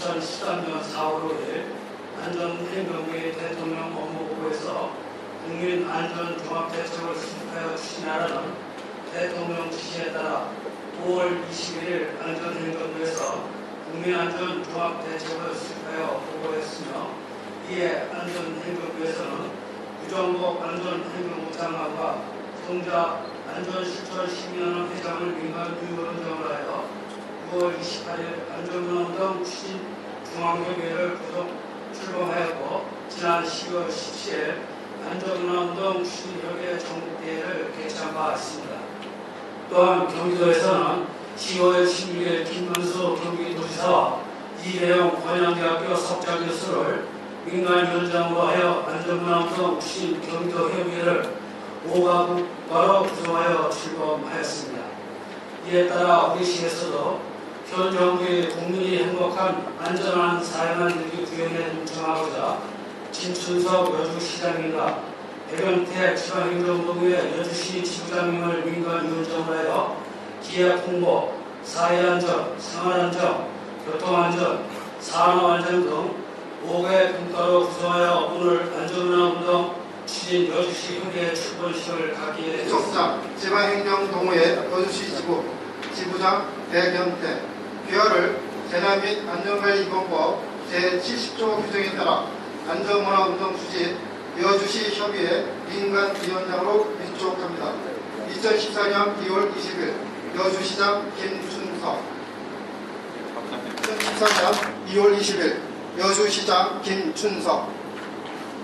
2013년 4월 5일 안전행정부의 대통령 업무보고에서 국민 안전 종합대책을 수립하여 추진하라는 대통령 지시에 따라 5월 21일 안전행정부에서 국민 안전 종합대책을 수립하여 보고했으며 이에 안전행정부에서는 유정복 안전행정부 장관과 성자 안전실천시민연합 회장을 민간 9월 28일 안전운동 추진 중앙협의회를 구속 출범하였고 지난 12월 17일 안전운동 추진협의회 전국대회를 개최한 바 있습니다. 또한 경기도에서는 10월 16일 김문수 경기도지사와 이대영 관양대학교 석좌교수를 민간위원장으로 하여 안전운동 추진 경기도협의회를 5가국과로 구성하여 출범하였습니다. 이에 따라 우리 시에서도 현 정부의 국민이 행복한 안전한 사회 만들기 구현에 동참하고자 진춘석 여주시장님과 백연태 지방행정동의 여주시 지부장님을 민간위원장으로 하여 기획 홍보, 사회안전, 생활안전, 교통안전, 산업안전 등 5개 분과로 구성하여 오늘 안전운동 추진 여주시 협의회 출범식을 갖기에. 총장, 지방행정동호회 여주시 지부, 지부장 백연태, 귀하를 재난 및 안전관리 기본법 제70조 규정에 따라 안전문화운동 추진 여주시 협의회 민간위원장으로 위촉합니다. 2014년 2월 20일 여주시장 김춘석. 2014년 2월 20일 여주시장 김춘석.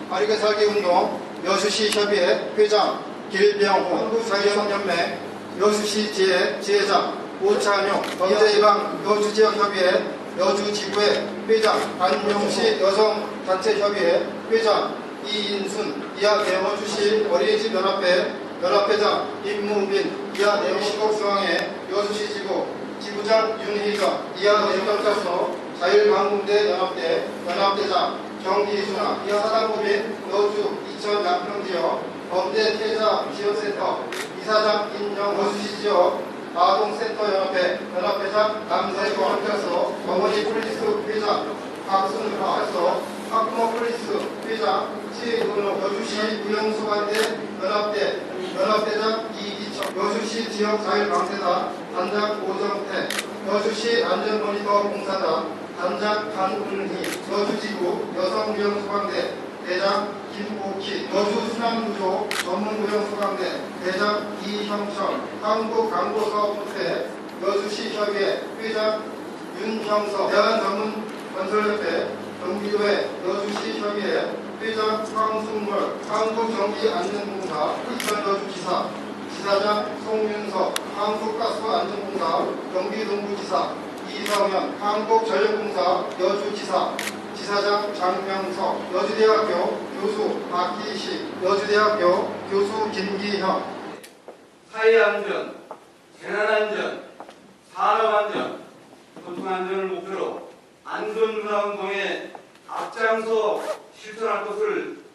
바르게 살기 운동 여수시 협의회 회장 길병호. 한국사회연맹 여수시 지회 지회장 오찬용 범죄예방 여주지역협의회 여주지구회 회장 안용시 여성단체협의회 회장 이인순 이하 내어주시 어린이집 연합회 연합회장 임무빈 이하 내어시국중앙회 여수시 지구 지부장 윤희정 이하 내정자소 자율방공대 연합대 연합대장 경기순아 이하 사단법인 여주 이천 양평지역 범죄 피해자 지원센터 이사장 임정 여수시 지역 아동센터 연합회 연합회장 남세권 함께서 어머니 폴리스 회장 박순화 할서 학부모 폴리스 회장 시의근호 여주시 무용수관대 연합대 연합대장 이기청 여주시 지역자율방세단 단장 오정태 여주시 안전모니터 공사단 단장 강은희 여주지구 여성무용소방대 대장 김옥희 여주순환구조 전문무용소방대 대장 이형철 한국광고사업협회 여주시협의회 회장 윤형석 대한전문건설협회 경기도회 여주시협의회 회장 황순물 한국전기안전공사 이천여주지사 지사장 송윤석 한국가스안전공사 경기동부지사 이성현 한국전력공사 여주지사 이사장 장명석, 여주대학교 교수 박기식, 여주대학교 교수 김기현, 사회안전, 재난안전, 산업안전, 교통안전을 목표로 안전문화 운동에 앞장서 실천할 것을